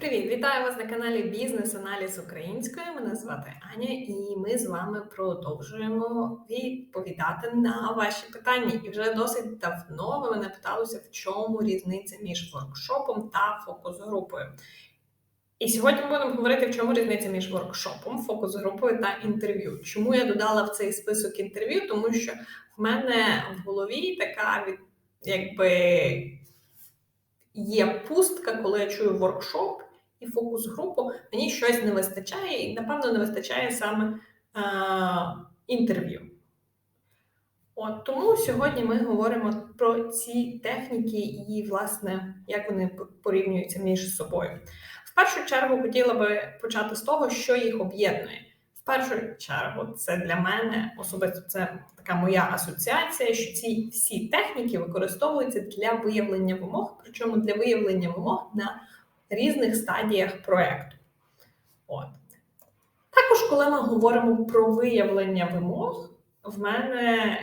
Привіт, вітаю вас на каналі Бізнес Аналіз Української. Мене звати Аня, і ми з вами продовжуємо відповідати на ваші питання. І вже досить давно ви мене питалися, в чому різниця між воркшопом та фокус-групою. І сьогодні ми будемо говорити, в чому різниця між воркшопом, фокус-групою та інтерв'ю. Чому я додала в цей список інтерв'ю? Тому що в мене в голові така якби є пустка, коли я чую воркшоп і фокус-групу, мені щось не вистачає, і, напевно, не вистачає саме а, інтерв'ю. От Тому сьогодні ми говоримо про ці техніки і, власне, як вони порівнюються між собою. В першу чергу хотіла би почати з того, що їх об'єднує. В першу чергу, це для мене особисто це така моя асоціація, що ці всі техніки використовуються для виявлення вимог, причому для виявлення вимог на різних стадіях проєкту. От. Також, коли ми говоримо про виявлення вимог, в мене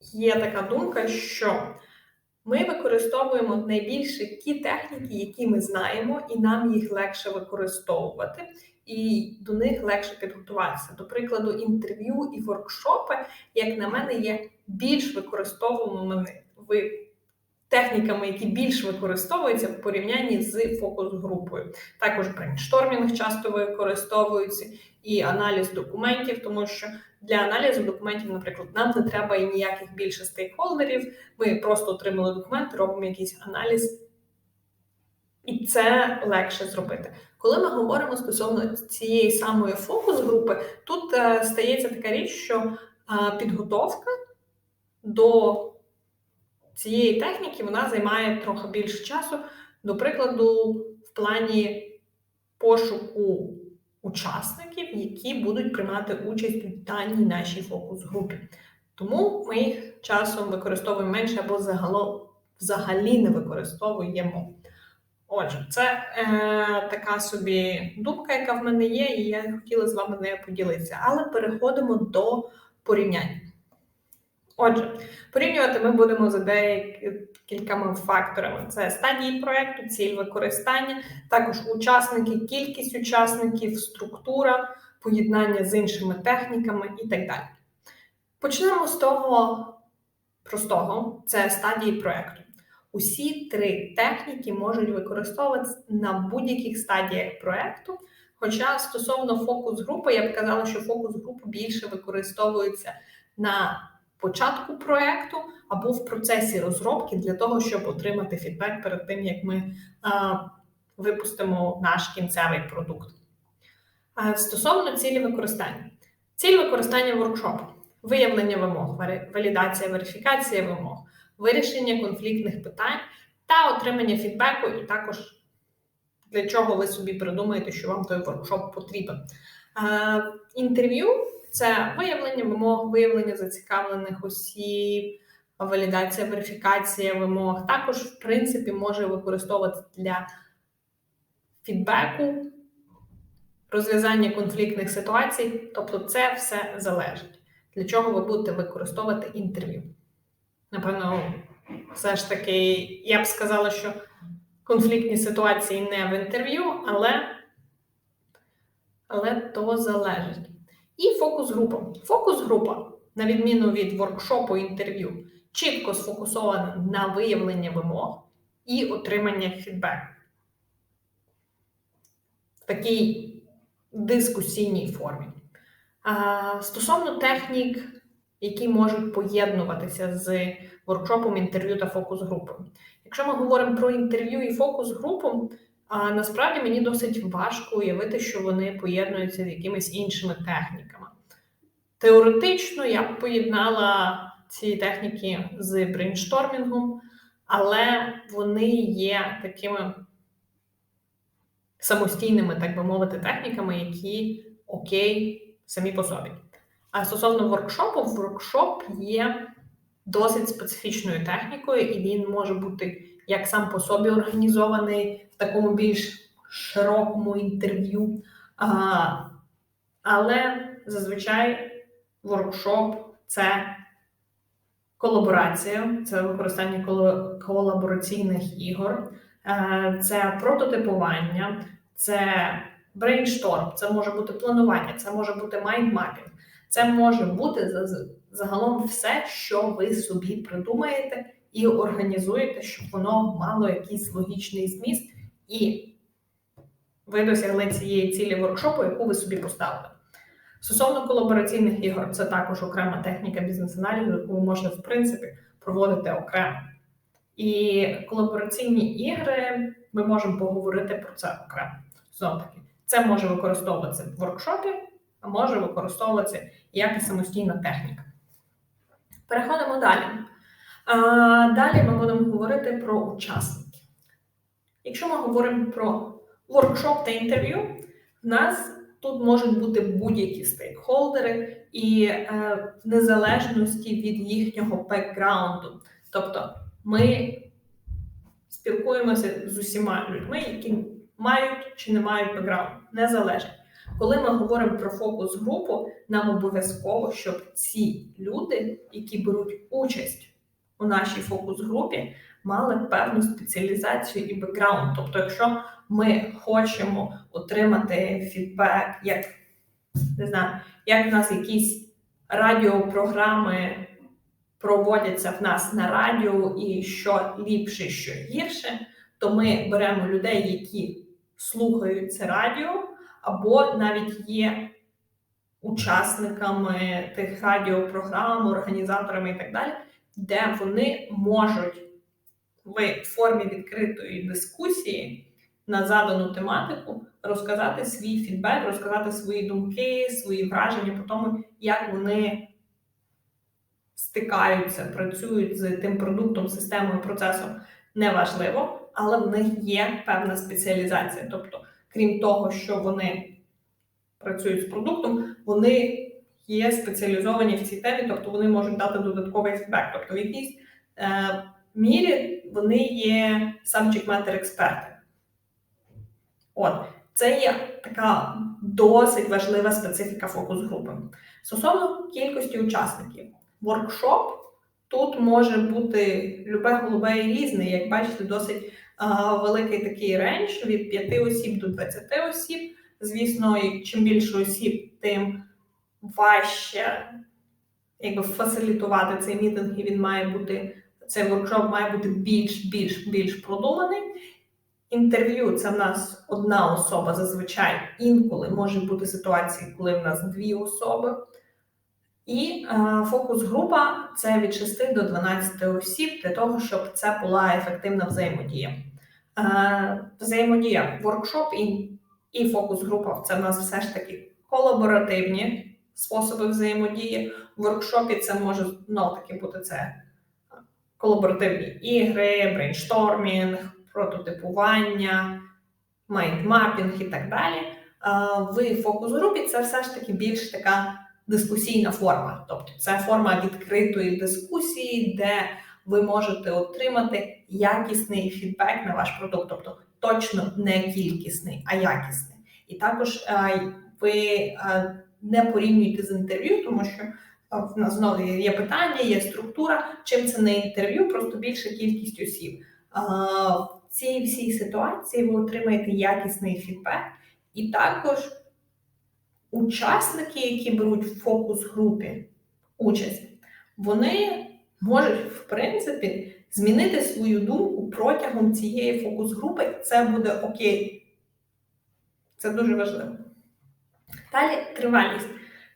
є така думка, що ми використовуємо найбільше ті техніки, які ми знаємо, і нам їх легше використовувати, і до них легше підготуватися. До прикладу, інтерв'ю і воркшопи, як на мене, є більш використовуваними техніками, які більш використовуються в порівнянні з фокус-групою. Також брейнштормінг часто використовується і аналіз документів, тому що для аналізу документів, наприклад, нам не треба і ніяких більше стейкхолдерів. Ми просто отримали документи, робимо якийсь аналіз. І це легше зробити. Коли ми говоримо стосовно цієї самої фокус-групи, тут е, стається така річ, що е, підготовка до цієї техніки вона займає трохи більше часу. До прикладу, в плані пошуку учасників, які будуть приймати участь у даній нашій фокус-групі. Тому ми їх часом використовуємо менше або взагалі не використовуємо. Отже, це е, така собі думка, яка в мене є, і я хотіла з вами нею поділитися. Але переходимо до порівняння. Отже, порівнювати ми будемо за декількома факторами: це стадії проєкту, ціль використання, також учасники, кількість учасників, структура, поєднання з іншими техніками і так далі. Почнемо з того простого: це стадії проєкту. Усі три техніки можуть використовуватися на будь-яких стадіях проєкту. Хоча стосовно фокус-групи, я б казала, що фокус-групи більше використовуються на початку проєкту або в процесі розробки для того, щоб отримати фідбек перед тим, як ми випустимо наш кінцевий продукт. Стосовно цілі використання, ціль використання воркшопу, виявлення вимог, валідація, верифікація вимог, вирішення конфліктних питань та отримання фідбеку, і також для чого ви собі придумаєте, що вам той воркшоп потрібен. Інтерв'ю це виявлення вимог, виявлення зацікавлених осіб, валідація, верифікація вимог. Також, в принципі, може використовуватися для фідбеку, розв'язання конфліктних ситуацій. Тобто, це все залежить. Для чого ви будете використовувати інтерв'ю? Напевно, все ж таки, я б сказала, що конфліктні ситуації не в інтерв'ю, але, але то залежить. І фокус-група. Фокус-група, на відміну від воркшопу інтерв'ю, чітко сфокусована на виявлення вимог і отримання фідбеку. В такій дискусійній формі. А, Стосовно технік, які можуть поєднуватися з воркшопом інтерв'ю та фокус-групою. Якщо ми говоримо про інтерв'ю і фокус-групу, а насправді мені досить важко уявити, що вони поєднуються з якимись іншими техніками. Теоретично я б поєднала ці техніки з брейнштормінгом, але вони є такими самостійними, так би мовити, техніками, які окей самі по собі. А стосовно воркшопу, воркшоп є досить специфічною технікою, і він може бути як сам по собі організований в такому більш широкому інтерв'ю. А, Але зазвичай воркшоп це колаборація, це використання колабораційних ігор, це прототипування, це брейншторм, це може бути планування, це може бути майндмапінг, це може бути загалом все, що ви собі придумаєте і організуєте, щоб воно мало якийсь логічний зміст, і ви досягли цієї цілі воркшопу, яку ви собі поставили. Стосовно колабораційних ігор, це також окрема техніка бізнес-аналізу, яку можете, в принципі, проводити окремо. І колабораційні ігри ми можемо поговорити про це окремо. Знову таки, це може використовуватися в воркшопі, а може використовуватися як і самостійна техніка. Переходимо далі. Далі ми будемо говорити про учасників. Якщо ми говоримо про воркшоп та інтерв'ю, в нас тут можуть бути будь-які стейкхолдери і е, в незалежності від їхнього бекграунду. Тобто ми спілкуємося з усіма людьми, які мають чи не мають бекграунд, не залежить. Коли ми говоримо про фокус групу, нам обов'язково, щоб ці люди, які беруть участь у нашій фокус групі, мали певну спеціалізацію і бекграунд. Тобто, якщо ми хочемо отримати фідбек, як не знаю, як в нас якісь радіопрограми проводяться в нас на радіо, і що ліпше, що гірше, то ми беремо людей, які слухають це радіо, або навіть є учасниками тих радіопрограм, організаторами і так далі, де вони можуть в формі відкритої дискусії на задану тематику розказати свій фідбек, розказати свої думки, свої враження по тому, як вони стикаються, працюють з тим продуктом, системою, процесом, неважливо, але в них є певна спеціалізація. Тобто, крім того, що вони працюють з продуктом, вони є спеціалізовані в цій темі, тобто вони можуть дати додатковий фідбек. Тобто, в якійсь е, мірі вони є subject matter експерти. От, це є така досить важлива специфіка фокус групи. Стосовно кількості учасників, воркшоп тут може бути любе голубе і різне. Як бачите, досить а, великий такий рейндж від 5 осіб до 20 осіб. Звісно, чим більше осіб, тим важче якби, фасилітувати цей мітинг, і він має бути, цей воркшоп має бути більш більш більш продуманий. Інтерв'ю це в нас одна особа зазвичай інколи може бути ситуації, коли в нас дві особи. І е, фокус-група це від 6 до 12 осіб для того, щоб це була ефективна взаємодія. Е, взаємодія воркшоп і і фокус-група це в нас все ж таки колаборативні способи взаємодії. В воркшопі це може знову таки бути це колаборативні ігри, брейнштормінг прототипування, майндмапінг і так далі. В фокус-групі це все ж таки більш така дискусійна форма. Тобто це форма відкритої дискусії, де ви можете отримати якісний фідбек на ваш продукт, тобто точно не кількісний, а якісний. І також ви не порівнюєте з інтерв'ю, тому що в нас знову є питання, є структура. Чим це не інтерв'ю, просто більша кількість осіб В цій всій ситуації ви отримаєте якісний фідбек, і також учасники, які беруть в фокус-групі участь, вони можуть, в принципі, змінити свою думку протягом цієї фокус-групи. Це буде окей. Це дуже важливо. Далі тривалість.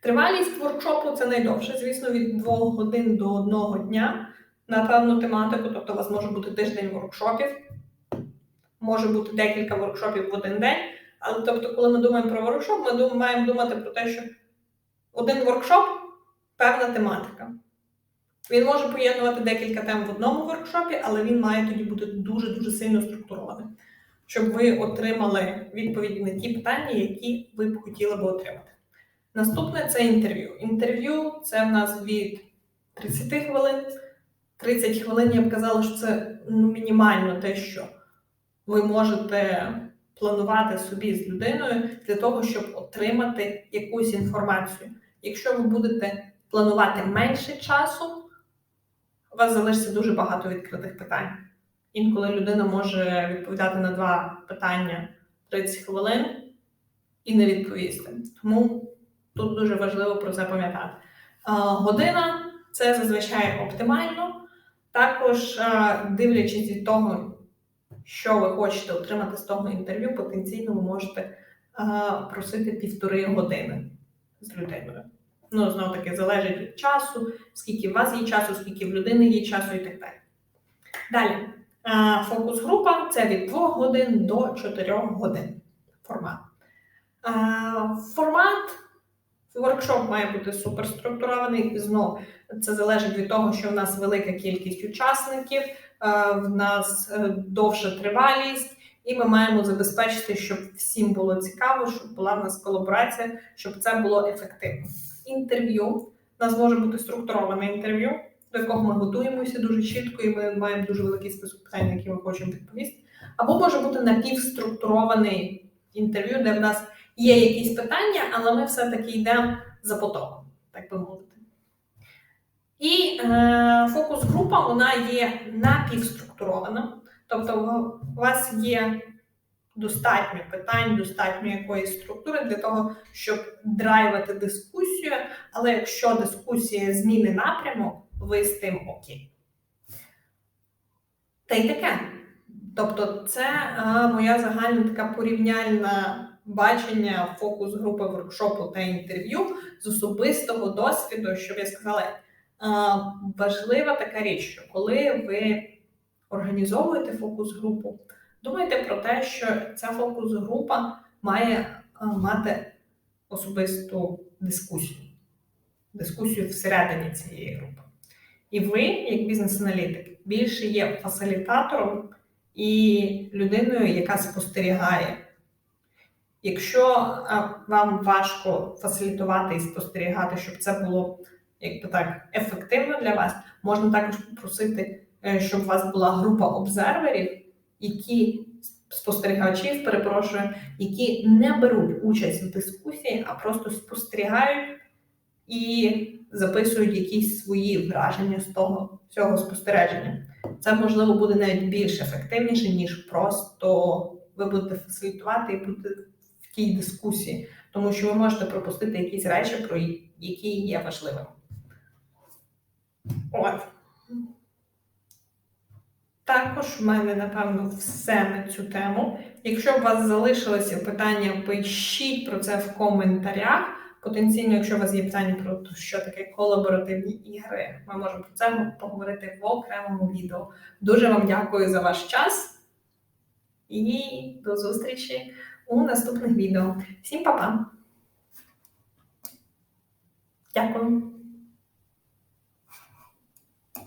Тривалість воркшопу це найдовше, звісно, від 2 годин до 1 дня на певну тематику, тобто у вас може бути тиждень воркшопів може бути декілька воркшопів в один день. Але тобто, коли ми думаємо про воркшоп, ми маємо думати про те, що один воркшоп певна тематика. Він може поєднувати декілька тем в одному воркшопі, але він має тоді бути дуже-дуже сильно структурований, щоб ви отримали відповіді на ті питання, які ви б хотіли би отримати. Наступне це інтерв'ю. Інтерв'ю це в нас від 30 хвилин. 30 хвилин я б казала, що це ну, мінімально те, що ви можете планувати собі з людиною для того, щоб отримати якусь інформацію. Якщо ви будете планувати менше часу, у вас залишиться дуже багато відкритих питань. Інколи людина може відповідати на два питання 30 хвилин і не відповісти. Тому тут дуже важливо про це пам'ятати. Година це зазвичай оптимально. Також, дивлячись від того, що ви хочете отримати з того інтерв'ю, потенційно ви можете просити півтори години з людиною. Ну, знову таки, залежить від часу, скільки в вас є часу, скільки в людини є часу і так далі. Далі, фокус-група це від 2 годин до 4 годин формат. Формат воркшоп має бути суперструктурований. Знову це залежить від того, що в нас велика кількість учасників, в нас е, довша тривалість, і ми маємо забезпечити, щоб всім було цікаво, щоб була в нас колаборація, щоб це було ефективно. Інтерв'ю у нас може бути структуроване інтерв'ю, до якого ми готуємося дуже чітко, і ми маємо дуже великий список питань, на які ми хочемо відповісти. Або може бути напівструктурований інтерв'ю, де в нас є якісь питання, але ми все-таки йдемо за потоком, так би мовити. І е, фокус-група вона є напівструктурована. Тобто, у вас є достатньо питань, достатньо якоїсь структури для того, щоб драйвати дискусію, але якщо дискусія зміни напрямок, ви з тим окей. Та й таке. Тобто, це а, моя загальна така порівняльна бачення фокус групи воркшопу та інтерв'ю з особистого досвіду, щоб я сказала, а, важлива така річ, що коли ви організовуєте фокус-групу, думайте про те, що ця фокус-група має а, мати особисту дискусію, дискусію всередині цієї групи. І ви, як бізнес-аналітик, більше є фасилітатором і людиною, яка спостерігає. Якщо вам важко фасилітувати і спостерігати, щоб це було якби так ефективно для вас, можна також попросити, е, щоб у вас була група обзерверів, які спостерігачів, перепрошую, які не беруть участь в дискусії, а просто спостерігають і записують якісь свої враження з того цього спостереження. Це можливо буде навіть більш ефективніше, ніж просто ви будете фасилітувати і будете в тій дискусії, тому що ви можете пропустити якісь речі, про які є важливими. От. Також в мене, напевно, все на цю тему. Якщо у вас залишилося питання, пишіть про це в коментарях. Потенційно, якщо у вас є питання про те, що таке колаборативні ігри, ми можемо про це поговорити в окремому відео. Дуже вам дякую за ваш час і до зустрічі у наступних відео. Всім па-па! Дякую!